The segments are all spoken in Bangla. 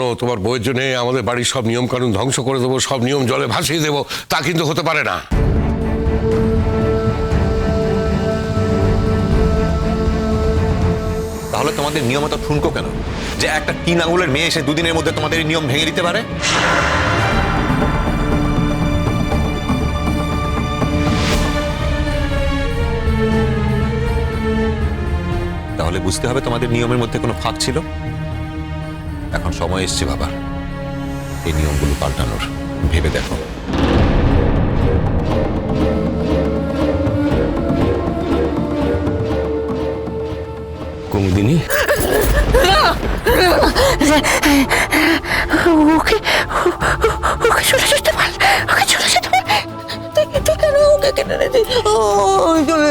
রণ তোমার বইয়ের জন্য আমাদের বাড়ির সব নিয়ম কানুন ধ্বংস করে দেবো, সব নিয়ম জলে ভাসিয়ে দেবো, তা কিন্তু হতে পারে না। তাহলে তোমাদের নিয়ম এত ঠুনকো কেন? যে একটা তিন আঙুলের মেয়ে এসে দুদিনের মধ্যে তোমাদের নিয়ম ভেঙে দিতে পারে? তাহলে বুঝতে হবে তোমাদের নিয়মের মধ্যে কোনো ফাঁক ছিল? সময় এসছে বাবা এই নিয়মগুলো পাল্টানোর ভেবে দেখো কুমুদিনী ওকে ওকে কেটে রেখে ও চলে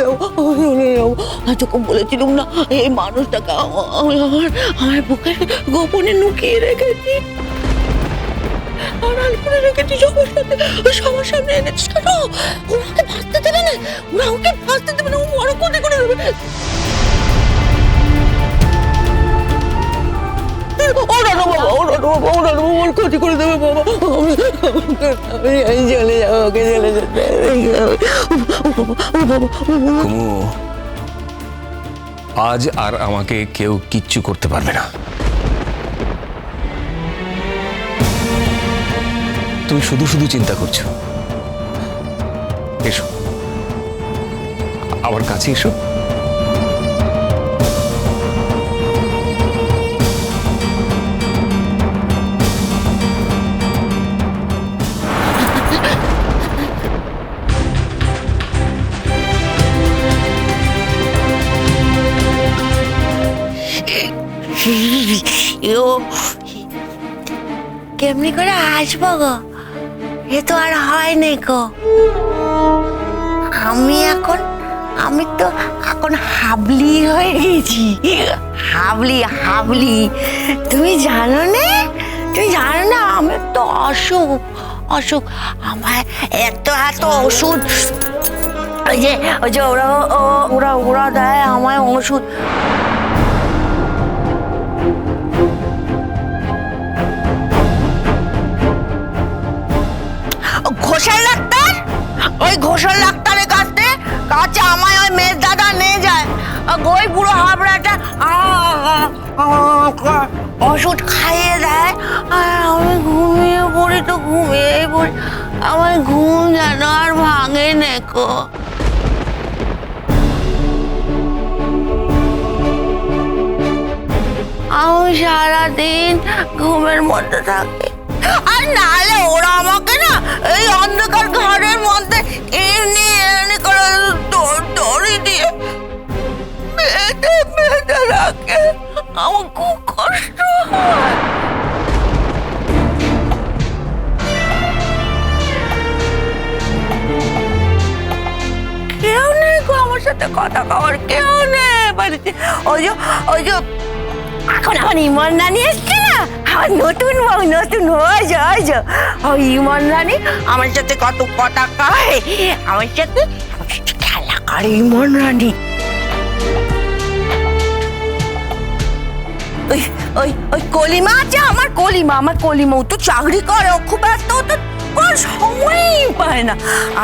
না, এই মানুষটাকে আমার আমার বুকে গোপনে লুকিয়ে রেখেছি। আড়াল করে রেখেছি সবার সাথে। সবার সামনে এনেছিস কেন ওরা ওকে ভাসতে দেবে না। ওরা ওকে ভাসতে দেবে না, ও কোটি করে দেবে বাবা ক্ষতি করে দেবে, বাবা। আমি চলে যাব, ওকে চলে যেতে আজ আর আমাকে কেউ কিচ্ছু করতে পারবে না। তুমি শুধু শুধু চিন্তা করছ। এসো। আমার কাছে এসো। কেমনি করে আসব গো। এ তো আর হয় না গো। আমি এখন, আমি তো এখন হাবলি হয়ে গেছি। হাবলি হাবলি। তুমি জানো না? তুমি জানো না, আমি তো অসুখ অসুখ। আমার এত এত ওষুধ। ওই যে ওই যে ওরা ওরা ওরা দেয় আমায় ওষুধ। ওই ঘোষাল ডাক্তারের কাছে কাছে আমায় ওই মেয়ের দাদা নিয়ে যায়। ওই বুড়ো হাবড়াটা ওষুধ খাইয়ে দেয়। আর আমি ঘুমিয়ে পড়ি তো ঘুমিয়ে পড়ি। আমার ঘুম যেন আর ভাঙে নেকো আমি সারাদিন ঘুমের মধ্যে থাকি। আর নাহলে ওরা আমাকে এই অন্ধকার ঘরের মধ্যে এমনি এমনি করে দৌড় দিয়ে বেঁধে বেঁধে রাখে। আমার খুব কষ্ট কেউ নেই গো আমার সাথে কথা কওয়ার কেউ নেই বাড়িতে। ওই যে ওই যে এখন আমার ইমন রানী এসছে না? আমার নতুন বউ, নতুন ওই যে ওই ইমন রানী আমার সাথে কত কথা কয় আমার সাথে খেলা করে ইমন রানী ওই ওই ওই কলিমা আছে, আমার কলিমা আমার কলিমা, ও তো চাকরি করে, ও খুব ব্যস্ত তো কোনো সময়ই পায় না।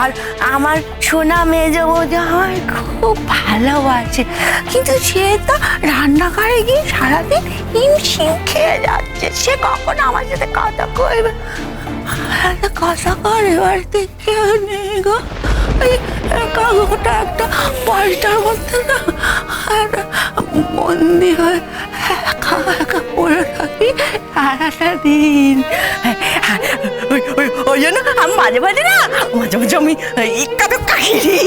আর আমার সোনা মেজো বৌদি আমার খুব ভালোবাসে। কিন্তু সে তো রান্নাঘরে গিয়ে সারাদিন হিমশিম খেয়ে যাচ্ছে। সে কখন আমার সাথে কথা করবে কথা করে বাড়িতে কেউ নেই গো। এই কাগজটা একটা পয়সার মধ্যে না আর বন্দি হয়ে একা একা পড়ে থাকি সারাটা দিন। ওই জন্য আমি মাঝে মাঝে না মাঝে মাঝে আমি একা দক্কা খেলি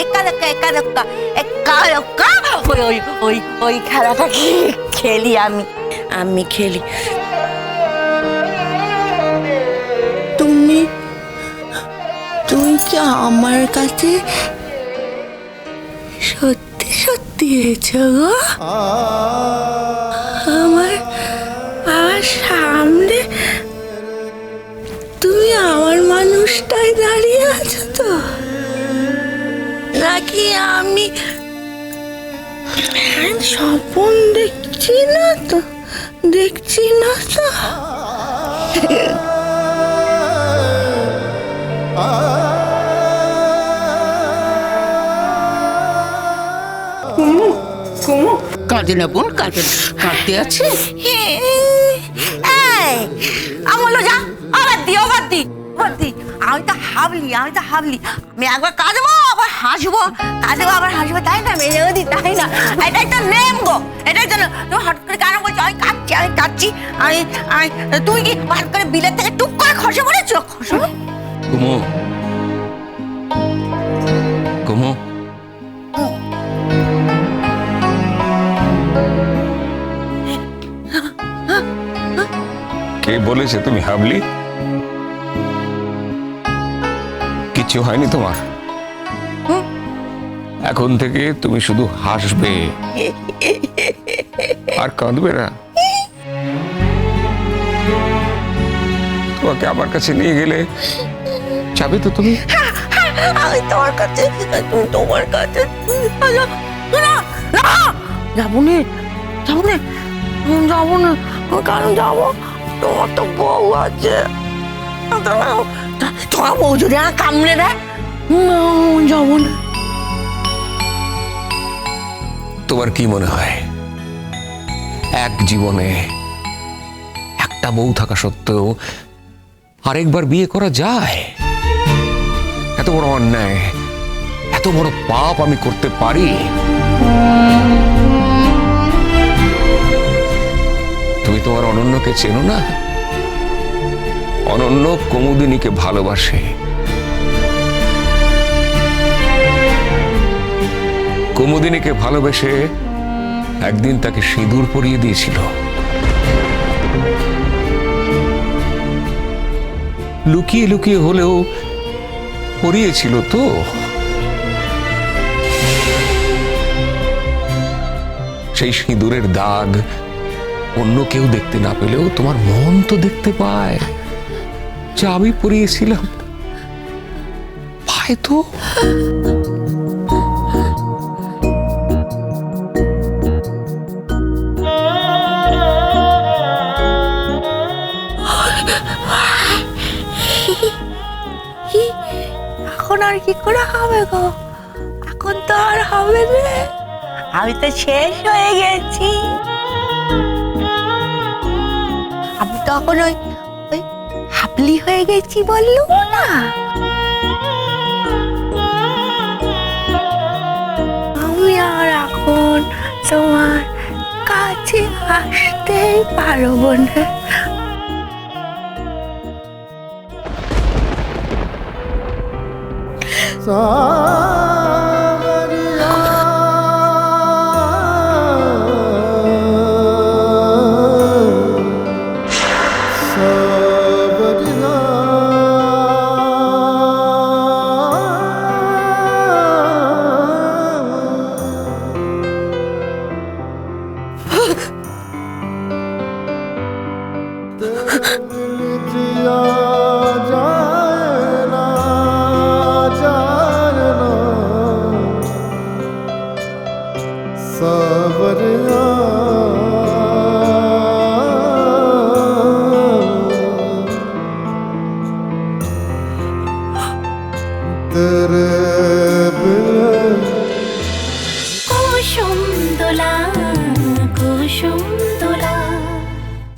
একা দক্কা একা দক্কা একা দক্কা ওই ওই ওই ওই খেলাটা খেলি আমি আমি খেলি তুমি তুই কি আমার কাছে সত্যি সত্যি এসেছ গো? আমার আমার সামনে তুমি আমার মানুষটাই দাঁড়িয়ে আছো তো? নাকি আমি স্বপন দেখছি না তো? দেখছি না তো? কাঁদে না বোন কাঁদে। কাঁদতে আছে? আমি তো হাবলি আমি তো হাবলি। আমি একবার কাঁদবো আবার হাসবো। কাঁদবো আবার হাসবো তাই না মেয়ে দি তাই না? এটাই তো নেম গো এটাই তো তুমি হঠাৎ করে কেন বলছো আমি কাঁদছি আমি কাঁদছি। আমি আমি তুমি কি হঠাৎ করে বিলের থেকে টুক করে খসে পড়েছো? খসে। কুমু। কুমু। কে বলেছে তুমি হাবলি? কিছু হয়নি তোমার। এখন থেকে তুমি শুধু হাসবে। আর কাঁদবে না। তোমাকে আমার কাছে নিয়ে গেলে যাবে তো তুমি? আমি তোমার কাছে তোমার কাছে যাব নে যাব নে যাব না কেন যাব? তোমার তো বউ আছে। তোমার বউ যদি না কামড়ে না তোমার কি মনে হয়? এক জীবনে একটা বউ থাকা সত্ত্বেও আরেকবার বিয়ে করা যায়? এত বড় অন্যায়, এত বড় পাপ আমি করতে পারি? তুমি তোমার অনন্যকে চেনো না? অনন্য কুমুদিনীকে ভালোবাসে। কুমুদিনীকে ভালোবেসে একদিন তাকে সিঁদুর পরিয়ে দিয়েছিল। লুকিয়ে লুকিয়ে হলেও পরিয়েছিল তো। সেই সিঁদুরের দাগ অন্য কেউ দেখতে না পেলেও তোমার মন তো দেখতে পায়। আমি পরিয়েছিলাম পায় তো। এখন আর কি করে হবে গো? এখন তো আর হবে না। আমি তো শেষ হয়ে গেছি। আমি তো এখন ওই ওই হাবলি হয়ে গেছি বললুম না। আমি আর এখন তোমার কাছে আসতেই পারব না। কুসুম